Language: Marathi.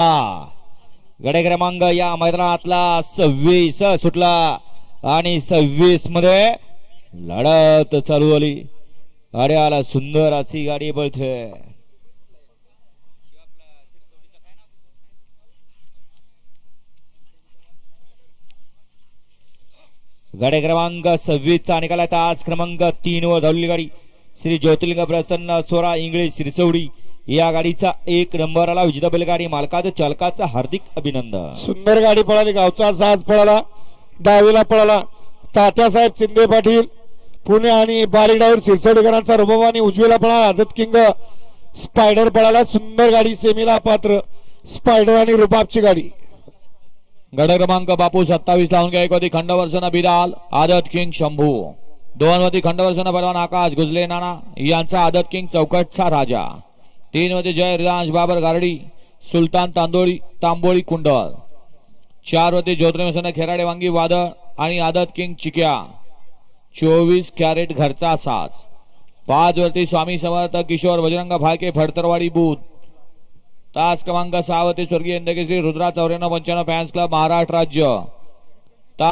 हा. गडे क्रमांक या मैदानातला सव्वीस सुटला आणि सव्वीसमध्ये लढत चालू आली गाड्याला सुंदर अशी गाडी बळते गाडी क्रमांक सव्वीस चा निकाल तास क्रमांक तीन वर झालेली गाडी. श्री ज्योतिर्लिंग प्रसन्न सोरा इंगळे सिरसवडी या गाडीचा एक नंबरला विजेता बैलगाडी मालकाचं चालकाचं हार्दिक अभिनंदन. सुंदर गाडी पळाली गावचा साज पळाला डावीला पळाला. तात्यासाहेब शिंदे पाटील पुणे आणि बारीडावर सिरसोडकरांचा रुबाब आणि उजवीला पळाला. आदत किंग स्पायडर पळाला. सुंदर गाडी सेमीला पात्र स्पायडर आणि रुबाबची गाडी. गड क्रमांक बापू सत्तावीस लावून घ्या. एक होती खंडवर्षना बिराल आदत किंग शंभू. दोन होती खंडवर्षना बलवान आकाश गुजले नाना. यांचा आदत किंग चौकटचा राजा. तीन मध्ये जय रिलांश बाबर गारडी सुलतान तांदोळी तांबोळी कुंडल. चारमध्ये ज्योतिर्मसन खेराडे वांगी वादळ आणि आदत किंग चिक्या. चोवीस कॅरेट घरचा साथ पाच वरती स्वामी समर्थ किशोर बजरंग फाळके फडतरवाडी बूथ. तास क्रमांक सहा वरती स्वर्गीय इंदकेश्री रुद्रा चौऱ्याण्णव पंच्याण्णव फॅन्स क्लब महाराष्ट्र राज्य.